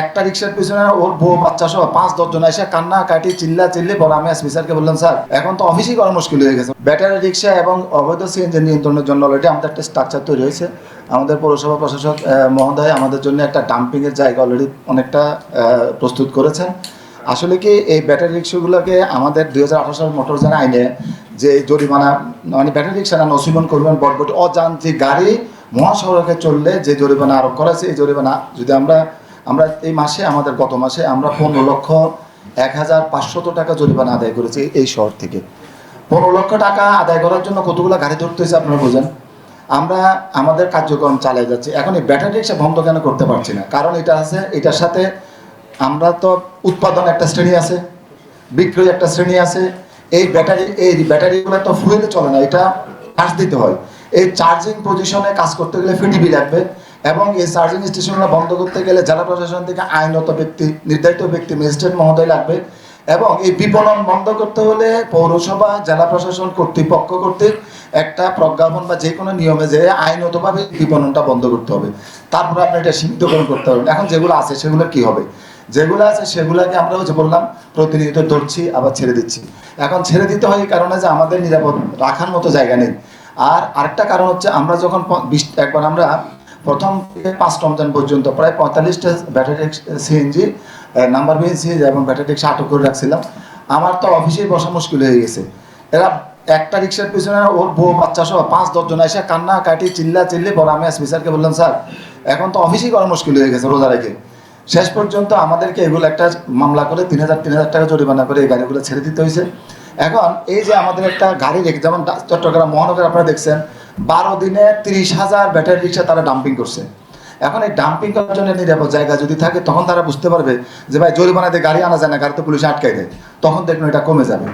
একটা রিক্সার পিছনে ওর বউ বাচ্চা সহ পাঁচ দশজন এসে কান্না, কাটি, চিল্লা, চিল্লি পরে আমি এসপি স্যারকে বললাম, স্যার, এখন তো অফিসই করা মুশকিল হয়ে গেছে। ব্যাটারি রিক্সা এবং অবৈধ সিএনজি নিয়ন্ত্রণের জন্য অলরেডি আমাদের একটা স্ট্রাকচার তৈরি হয়েছে। আমাদের পৌরসভা প্রশাসক মহোদয় আমাদের জন্য একটা ডাম্পিংয়ের জায়গা অলরেডি অনেকটা প্রস্তুত করেছেন। আসলে কি এই ব্যাটারি রিক্সাগুলোকে আমাদের দুই হাজার আঠারো সাল মোটর যান আইনে যে জরিমানা মানে ব্যাটারি রিক্সা না, নসিমন করবেন, বটবটি, অযান্ত্রিক গাড়ি মহাসড়কে চললে যে জরিমানা আরোপ করা এই জরিমানা যদি আমরা আমরা এই মাসে, আমাদের গত মাসে আমরা পনেরো লক্ষ এক হাজার পাঁচশত টাকা জরিমানা আদায় করেছি এই শহর থেকে। পনেরো লক্ষ টাকা আদায় করার জন্য কতগুলো গাড়ি ধরতে হয়েছে আপনারা বোঝেন? আমরা, আমাদের কার্যক্রম চালিয়ে যাচ্ছি। এখন এই ব্যাটারি রিক্সা বন্ধ কেন করতে পারছি না? কারণ এটা আছে, এটার সাথে আমরা তো উৎপাদন একটা শ্রেণি আছে, বিক্রয় একটা শ্রেণি আছে। এই ব্যাটারি, এই ব্যাটারিগুলো তো ফুয়েলে চলে না, এটা চার্জ দিতে হয়। এই চার্জিং পজিশনে কাজ করতে গেলে ফিডিবি লাগবে। এবং এই চার্জিং স্টেশনগুলো বন্ধ করতে গেলে জেলা প্রশাসন থেকে আইনত ব্যক্তি, নির্ধারিত ব্যক্তি ম্যাজিস্ট্রেট মহোদয় লাগবে এবং এই বিপণন বন্ধ করতে হলে পৌরসভা, জেলা প্রশাসন কর্তৃপক্ষ কর্তৃক একটা প্রজ্ঞাপন বা যে কোনো নিয়মে যে আইনতভাবে বিপণনটা বন্ধ করতে হবে। তারপরে আপনি এটা সীমিতকরণ করতে পারবেন এখন যেগুলো আছে, সেগুলো কি হবে? যেগুলো আছে, সেগুলোকে আমরা হচ্ছে বললাম প্রতিনিয়ত ধরছি, আবার ছেড়ে দিচ্ছি। এখন ছেড়ে দিতে হয় এই কারণে যে আমাদের নিরাপদ রাখার মতো জায়গা নেই। আর আরেকটা কারণ হচ্ছে, আমরা যখন একবার আমরা প্রথম থেকে পাঁচ রমজান পর্যন্ত, প্রায় পঁয়তাল্লিশটা ব্যাটারি সিএনজি নাম্বার বিহীন সিএনজি এবং ব্যাটারি রিক্সা আটক করে রাখছিলাম। আমার তো অফিসেই বসা মুশকিল হয়ে গেছে। এরা একটা রিক্সার পিছনে ওর বউ বাচ্চা সহ পাঁচ দশজন এসে কান্না, কাটি, চিল্লা, চিল্লি পরে আমি এসপি স্যারকে বললাম, স্যার, এখন তো অফিসেই করা মুশকিল হয়ে গেছে রোজা রেখে শেষ পর্যন্ত আমাদেরকে এগুলো একটা মামলা করে তিন হাজার তিন হাজার টাকা জরিমানা করে এই গাড়িগুলো ছেড়ে দিতে হয়েছে। এখন এই যে আমাদের একটা গাড়ি রেখে যেমন চট্টগ্রাম মহানগর আপনারা দেখছেন বারো দিনে ত্রিশ হাজার ব্যাটারি রিক্সা তারা ডাম্পিং করছে। এখন এই ডাম্পিং করার জন্য নিরাপদ জায়গা যদি থাকে, তখন তারা বুঝতে পারবে যে, ভাই, জরিমানা দিয়ে গাড়ি আনা যায় না, গাড়ি তো পুলিশে আটকাই দেয়। তখন দেখবেন এটা কমে যাবে।